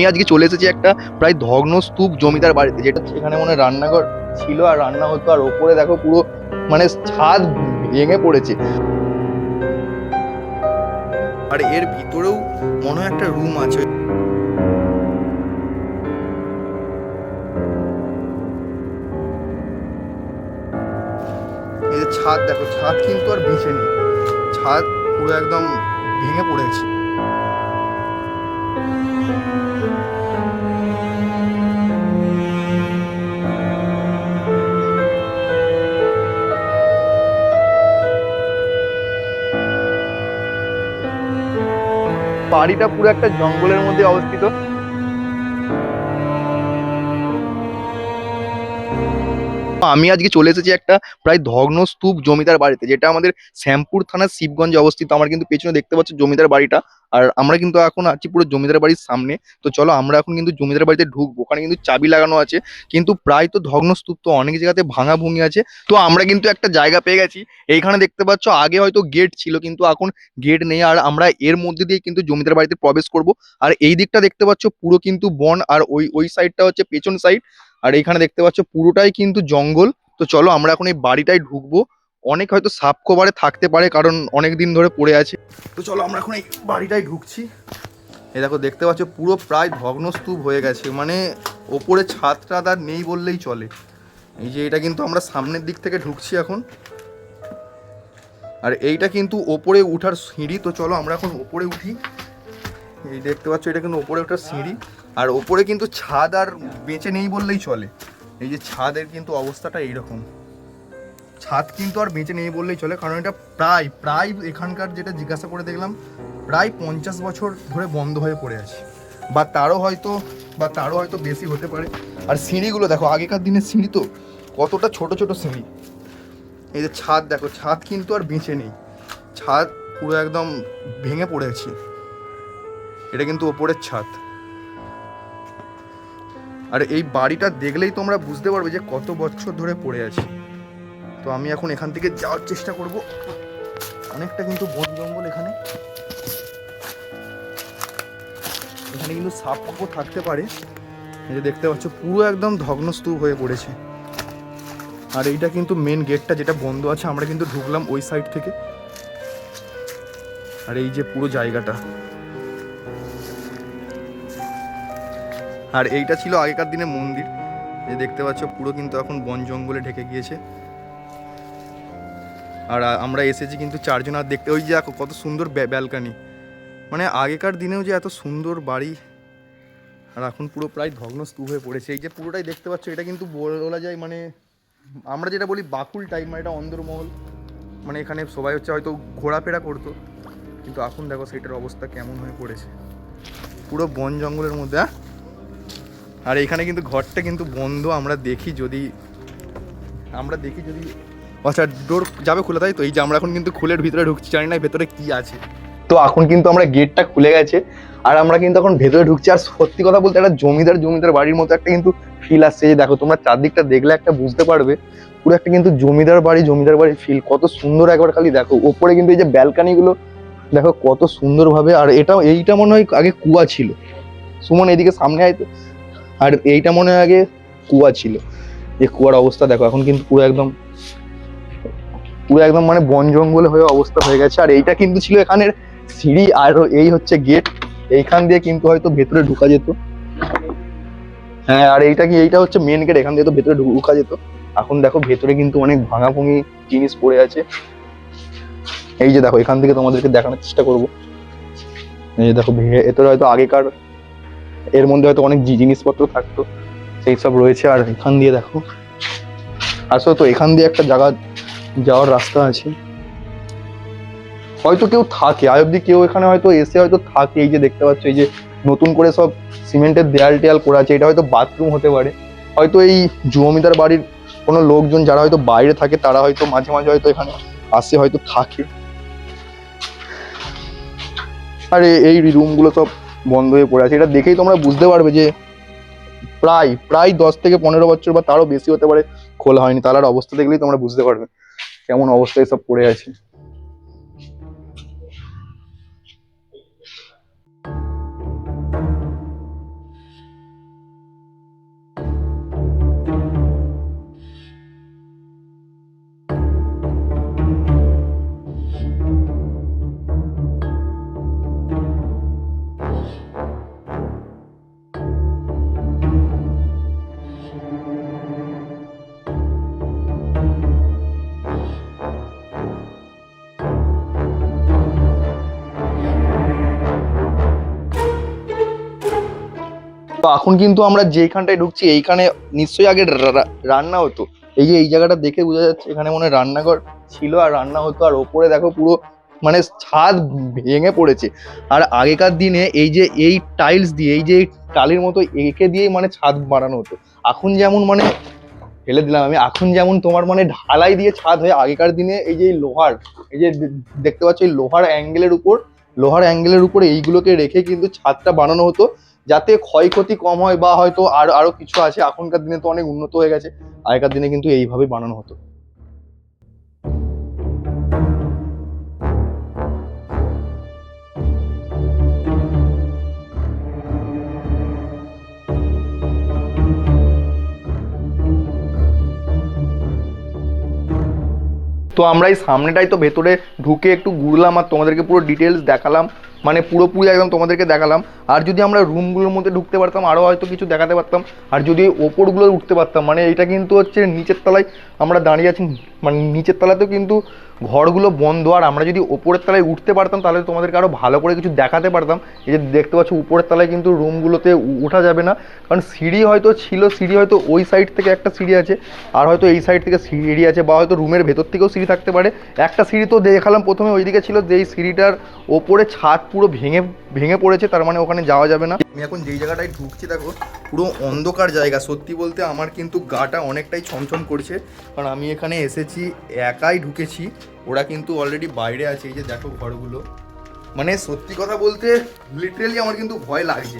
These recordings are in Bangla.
আমি আজকে চলে এসেছি একটা প্রায় ভগ্ন স্তূপ জমিদার বাড়িতে, যেটা সেখানে মনে রান্নাঘর ছিল আর রান্না হতো, আর ওপরে দেখো পুরো মানে ছাদ ভেঙে পড়েছে। আর এর ভিতরেও মনে একটা রুম আছে। ছাদ দেখো, ছাদ কিন্তু আর বেঁচে নেই। ছাদ পুরো একদম ভেঙে পড়েছে বাড়িটা পুরো একটা জঙ্গলের মধ্যে অবস্থিত। আমি আজকে চলে এসেছি একটা প্রায় ভগ্ন স্তূপ জমিদার বাড়িতে, যেটা আমাদের শ্যামপুর থানার শিবগঞ্জে অবস্থিত। আমার কিন্তু পেছনে দেখতে পাচ্ছ জমিদার বাড়িটা, আর আমরা কিন্তু এখন আছি পুরো জমিদার বাড়ির সামনে। তো চলো আমরা এখন কিন্তু জমিদার বাড়িতে ঢুকবো। ওখানে কিন্তু চাবি লাগানো আছে, কিন্তু প্রায় তো ভগ্ন স্তূপ তো অনেক জায়গাতে ভাঙা ভুঙি আছে। তো আমরা কিন্তু একটা জায়গা পেয়ে গেছি। এইখানে দেখতে পাচ্ছ আগে হয়তো গেট ছিল, কিন্তু এখন গেট নেই, আর আমরা এর মধ্যে দিয়ে কিন্তু জমিদার বাড়িতে প্রবেশ করব। আর এই দিকটা দেখতে পাচ্ছ পুরো কিন্তু বন, আর ওই ওই সাইডটা হচ্ছে পেছন সাইড আর এইখানে দেখতে পাচ্ছ পুরোটাই কিন্তু জঙ্গল। তো চলো আমরা এখন এই বাড়িটাই ঢুকবো। অনেক হয়তো সাপ কভারে থাকতে পারে, কারণ অনেক দিন ধরে পড়ে আছে। তো চলো আমরা এখন এই বাড়িটাই ঢুকছি। এই দেখো, দেখতে পাচ্ছ পুরো প্রায় ভগ্নস্তূপ হয়ে গেছে। মানে ওপরে ছাদটা তার নেই বললেই চলে। এই যে এটা কিন্তু আমরা সামনের দিক থেকে ঢুকছি এখন। আর এইটা কিন্তু ওপরে উঠার সিঁড়ি। তো চলো আমরা এখন ওপরে উঠি। এই দেখতে পাচ্ছ, এটা কিন্তু ওপরে ওঠার সিঁড়ি। আর ওপরে কিন্তু ছাদ আর বেঁচে নেই বললেই চলে। এই যে ছাদের কিন্তু অবস্থাটা এইরকম। ছাদ কিন্তু আর বেঁচে নেই বললেই চলে, কারণ এটা প্রায় প্রায় এখানকার যেটা জিজ্ঞাসা করে দেখলাম, প্রায় পঞ্চাশ বছর ধরে বন্ধ হয়ে পড়ে আছে। বা তারও হয়তো, বা তারও হয়তো বেশি হতে পারে। আর সিঁড়িগুলো দেখো, আগেকার দিনের সিঁড়ি তো কতটা ছোট ছোট সিঁড়ি। এই যে ছাদ দেখো, ছাদ কিন্তু আর বেঁচে নেই। ছাদ পুরো একদম ভেঙে পড়েছে এটা কিন্তু ওপরের ছাদ। আর এই বাড়িটা দেখলেই তোমরা বুঝতে পারবে যে কত বছর ধরে পড়ে আছে। তো আমি এখন এখান থেকে যাওয়ার চেষ্টা করব। অনেকটা কিন্তু বন জঙ্গল এখানে। এখানে কিন্তু সাপ ফাপও থাকতে পারে। এই যে দেখতে পাচ্ছ, পুরো একদম ধগ্নস্তূপ হয়ে পড়েছে। আর এইটা কিন্তু মেন গেটটা যেটা বন্ধ আছে, আমরা কিন্তু ঢুকলাম ওই সাইড থেকে। আর এই যে পুরো জায়গাটা। আর এইটা ছিল আগেকার দিনে মন্দির। যে দেখতে পাচ্ছ, পুরো কিন্তু এখন বন জঙ্গলে ঢেকে গিয়েছে। আর আমরা এসেছি কিন্তু চারজন, আর দেখতে ওই যে কত সুন্দর ব্যালকানি। মানে আগেকার দিনেও যে এত সুন্দর বাড়ি, আর এখন পুরো প্রায় ভগ্নস্তূপ হয়ে পড়েছে। এই যে পুরোটাই দেখতে পাচ্ছ, এটা কিন্তু বলা যায় মানে আমরা যেটা বলি বাকুল টাইপ মানে এটা অন্দরমহল। মানে এখানে সবাই হচ্ছে হয়তো ঘোরাফেরা করতো, কিন্তু এখন দেখো সেটার অবস্থা কেমন হয়ে পড়েছে। পুরো বন জঙ্গলের মধ্যে হ্যাঁ? আর এখানে কিন্তু ঘরটা কিন্তু বন্ধ, আমরা দেখি যদি, আমরা দেখি যদি আচ্ছা ডোর যাবে খুলে তাই তো? এই যে আমরা এখন কিন্তু খুলের ভিতরে ঢুকছি, জানি না ভেতরে কি আছে। তো এখন কিন্তু আমরা গেটটা খুলে গেছে, আর আমরা কিন্তু এখন ভেতরে ঢুকছি। আর সত্যি কথা বলতে একটা জমিদার জমিদার বাড়ির মতো একটা কিন্তু ফিল আসছে যে দেখো, তোমরা চারদিকটা দেখলে একটা বুঝতে পারবে, পুরো একটা কিন্তু জমিদার বাড়ি, জমিদার বাড়ির ফিল কত সুন্দর একবার খালি দেখো, ওপরে কিন্তু এই যে ব্যালকানিগুলো দেখো কত সুন্দরভাবে। আর এটা এইটা মনে হয় আগে কুয়া ছিল। সুমন, এদিকে সামনে আয় আর এইটা মনে হয় আগে কুয়া ছিল। এই কুয়ার অবস্থা দেখো, এখন কিন্তু পুরো একদম পুরো একদম মানে বন জঙ্গল হয়ে অবস্থা হয়ে গেছে। আর এইটা কিন্তু ছিল এখানের সিঁড়ি, আর এই হচ্ছে গেট। এইখান দিয়ে কিন্তু হয়তো ভেতরে ঢুকা যেত। হ্যাঁ আর এইটা কি, এইটা হচ্ছে মেন গেট এখান দিয়ে তো ভেতরে ঢুকা যেত। এখন দেখো ভেতরে কিন্তু অনেক ভাঙা ভুঙি জিনিস পড়ে আছে। এই যে দেখো, এখান থেকে তোমাদেরকে দেখানোর চেষ্টা করব। এই যে দেখো ভেতরে হয়তো আগেকার এর মধ্যে হয়তো অনেক জিনিসপত্র থাকতো, সেই সব রয়েছে। আর এখান দিয়ে দেখো। আসলে তো, এখান দিয়ে একটা জায়গা যাওয়ার রাস্তা আছে। হয়তো কেউ থাকে আয় অব্দি কেউ এখানে হয়তো এসে হয়তো থাকে। এই যে দেখতে পাচ্ছ, এই যে নতুন করে সব সিমেন্টের দেয়াল টেয়াল করা আছে, এটা হয়তো বাথরুম হতে পারে। হয়তো এই জমিদার বাড়ির কোনো লোকজন যারা হয়তো বাইরে থাকে, তারা হয়তো মাঝে মাঝে হয়তো এখানে আসে, হয়তো থাকে। আর, এই রুমগুলো সব বন্ধ হয়ে পড়ে আছে। এটা দেখেই তোমরা বুঝতে পারবে যে প্রায় প্রায় দশ থেকে পনেরো বছর বা তারও বেশি হতে পারে খোলা হয়নি। তালার অবস্থা দেখলেই তোমরা বুঝতে পারবে কেমন অবস্থায় সব পড়ে আছে। তো এখন কিন্তু আমরা যেখানটায় ঢুকছি, এইখানে নিশ্চয়ই আগে রান্না হতো। এই যে এই জায়গাটা দেখে বোঝা যাচ্ছে, এখানে মনে রান্নাঘর ছিল আর রান্না হতো। আর ওপরে দেখো পুরো মানে ছাদ ভেঙে পড়েছে। আর আগেকার দিনে এই যে এই টাইলস দিয়ে, এই যে টালির মতো এঁকে দিয়েই মানে ছাদ বানানো হতো। এখন যেমন মানে ফেলে দিলাম আমি, এখন যেমন তোমার মানে ঢালাই দিয়ে ছাদ হয়, আগেকার দিনে এই যে লোহার, এই যে দেখতে পাচ্ছ এই লোহার অ্যাঙ্গেলের উপর, লোহার অ্যাঙ্গেলের উপরে এইগুলোকে রেখে কিন্তু ছাদটা বানানো হতো। যাতে ক্ষয়ক্ষতি কম হয় বা হয়তো আর, আরও কিছু আছে, এখনকার দিনে তো অনেক উন্নত হয়ে গেছে, আগেকার দিনে কিন্তু এইভাবেই বানানো হতো। তো আমরা এই সামনেটাই তো ভেতরে ঢুকে একটু ঘুরলাম আর তোমাদেরকে পুরো ডিটেলস দেখালাম। মানে পুরোপুরি একদম তোমাদেরকে দেখালাম। আর যদি আমরা রুমগুলোর মধ্যে ঢুকতে পারতাম আরও হয়তো কিছু দেখাতে পারতাম। আর যদি ওপরগুলো উঠতে পারতাম মানে এটা কিন্তু হচ্ছে নিচের তলায় আমরা দাঁড়িয়ে আছি মানে নিচের তলাতেও কিন্তু ঘরগুলো বন্ধ। আর আমরা যদি ওপরের তলায় উঠতে পারতাম, তাহলে তোমাদেরকে আরও ভালো করে কিছু দেখাতে পারতাম। এই যে দেখতে পাচ্ছ, উপরের তলায় কিন্তু রুমগুলোতে ওঠা যাবে না। কারণ সিঁড়ি হয়তো ছিল, সিঁড়ি হয়তো ওই সাইড থেকে একটা সিঁড়ি আছে। আর হয়তো এই সাইড থেকে সিঁড়ি আছে, বা হয়তো রুমের ভেতর থেকেও সিঁড়ি থাকতে পারে। একটা সিঁড়ি তো দেখালাম প্রথমে, ওইদিকে ছিল যে এই সিঁড়িটার ওপরে ছাদ পুরো ভেঙে ভেঙে পড়েছে, তার মানে ওখানে যাওয়া যাবে না। আমি এখন যেই জায়গাটায় ঢুকছি, দেখো, পুরো অন্ধকার জায়গা। সত্যি বলতে আমার কিন্তু গাটা অনেকটাই ছমছম করছে। কারণ আমি এখানে এসেছি, একাই ঢুকেছি। ওরা কিন্তু অলরেডি বাইরে আছে, এই যে দেখো ঘরগুলো। মানে সত্যি কথা বলতে লিটারেলি আমার কিন্তু ভয় লাগছে।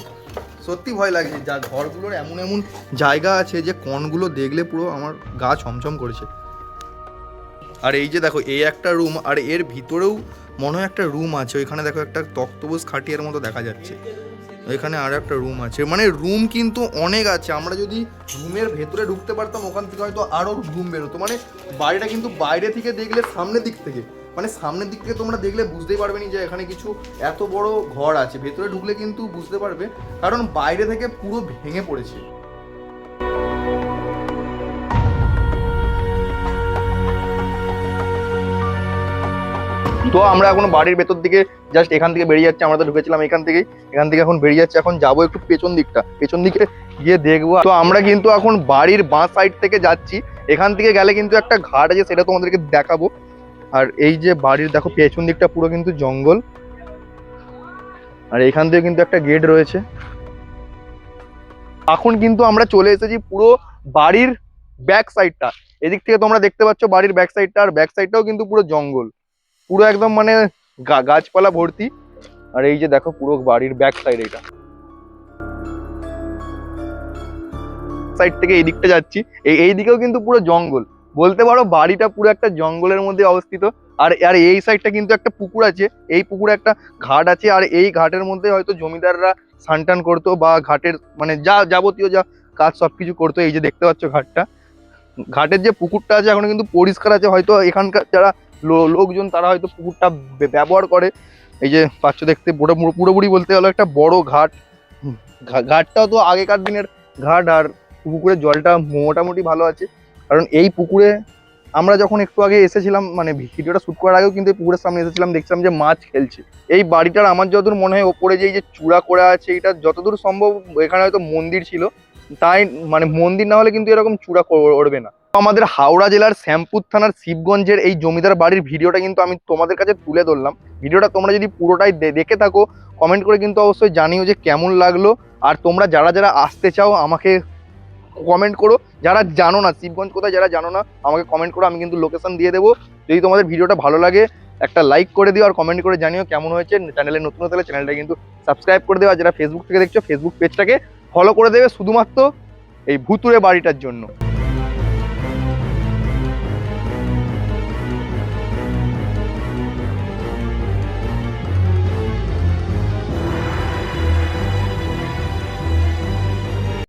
সত্যি ভয় লাগছে, যা ঘরগুলোর এমন এমন জায়গা আছে যে কণগুলো দেখলে পুরো আমার গা ছমছম করেছে। আর এই যে দেখো এই একটা রুম আর এর ভিতরেও মনে হয় একটা রুম আছে। ওইখানে দেখো একটা তক্তবোজ খাটিয়ার মতো দেখা যাচ্ছে। এখানে আর একটা রুম আছে। মানে রুম কিন্তু অনেক আছে। আমরা যদি রুমের ভেতরে ঢুকতে পারতাম, ওখান থেকে হয়তো আরও রুম বেরোতো। মানে বাড়িটা কিন্তু বাইরে থেকে দেখলে সামনের দিক থেকে। মানে সামনের দিক থেকে তোমরা দেখলে বুঝতেই পারবে না যে এখানে কিছু এত বড় ঘর আছে। ভেতরে ঢুকলে কিন্তু বুঝতে পারবে। কারণ বাইরে থেকে পুরো ভেঙে পড়েছে। তো আমরা এখন বাড়ির ভেতর দিকে জাস্ট এখান থেকে বেরিয়ে যাচ্ছি, আমরা তো ঢুকেছিলাম এখান থেকেই। এখান থেকে এখন বেরিয়ে যাচ্ছে, এখন যাব একটু পেছন দিকটা। পেছন দিকে গিয়ে দেখব। তো আমরা কিন্তু এখন বাড়ির বাঁ সাইড থেকে যাচ্ছি। এখান থেকে গেলে কিন্তু একটা ঘাট আছে, সেটা তোমাদেরকে দেখাবো। আর এই যে বাড়ির, দেখো পেছন দিকটা পুরো কিন্তু জঙ্গল। আর এখান থেকে কিন্তু একটা গেট রয়েছে। এখন কিন্তু আমরা চলে এসেছি পুরো বাড়ির ব্যাক সাইডটা এদিক থেকে তোমরা দেখতে পাচ্ছ বাড়ির ব্যাক সাইডটা আর ব্যাক সাইডটাও কিন্তু পুরো জঙ্গল। পুরো একদম মানে গাছপালা ভর্তি। আর এই যে দেখো পুরো বাড়ির ব্যাক সাইড এটা। সাইড থেকে এই দিকটা যাচ্ছি। এই এই দিকেও কিন্তু পুরো জঙ্গল। বলতে পারো বাড়িটা পুরো একটা জঙ্গলের মধ্যে অবস্থিত। আর আর এই সাইডটা কিন্তু একটা পুকুর আছে। এই পুকুরে একটা ঘাট আছে। আর এই ঘাটের মধ্যে হয়তো জমিদাররা সানটান করতো বা ঘাটের মানে যা যাবতীয় যা কাজ সব কিছু করতো। এই যে দেখতে পাচ্ছ ঘাটটা। ঘাটের যে পুকুরটা আছে, এখন কিন্তু পরিষ্কার আছে। হয়তো এখানকার যারা লোকজন তারা হয়তো পুকুরটা ব্যবহার করে। এই যে পাচ্ছ দেখতে, পুরো পুরো- পুরোপুরি বলতে গেলে একটা বড় ঘাট। ঘাটটাও তো আগেকার দিনের ঘাট আর পুকুরের জলটা মোটামুটি ভালো আছে। কারণ এই পুকুরে আমরা যখন একটু আগে এসেছিলাম মানে ভিডিওটা শুট করার আগেও কিন্তু এই পুকুরের সামনে এসেছিলাম, দেখছিলাম যে মাছ খেলছে। এই বাড়িটার আমার যতদূর মনে হয়, ওপরে যে এই যে চূড়া করা আছে, এটা যতদূর সম্ভব এখানে হয়তো মন্দির ছিল। তাই মানে মন্দির না হলে কিন্তু এরকম চূড়া করবে না। আমাদের হাওড়া জেলার শ্যামপুর থানার শিবগঞ্জের এই জমিদার বাড়ির ভিডিওটা কিন্তু আমি তোমাদের কাছে তুলে ধরলাম। ভিডিওটা তোমরা যদি পুরোটাই দেখে থাকো কমেন্ট করে কিন্তু অবশ্যই জানিও যে কেমন লাগল। আর তোমরা যারা যারা আসতে চাও, আমাকে কমেন্ট করো। যারা জানো না, শিবগঞ্জ কোথায়, যারা জানো না, আমাকে কমেন্ট করো, আমি কিন্তু লোকেশন দিয়ে দেবো। যদি তোমাদের ভিডিওটা ভালো লাগে, একটা লাইক করে দিও আর কমেন্ট করে জানিও কেমন হয়েছে। চ্যানেলে নতুন হতে চ্যানেলটা কিন্তু সাবস্ক্রাইব করে দেওয়া যারা ফেসবুক থেকে দেখছ ফেসবুক পেজটাকে ফলো করে দেবে শুধুমাত্র এই ভুতুরে বাড়িটার জন্য।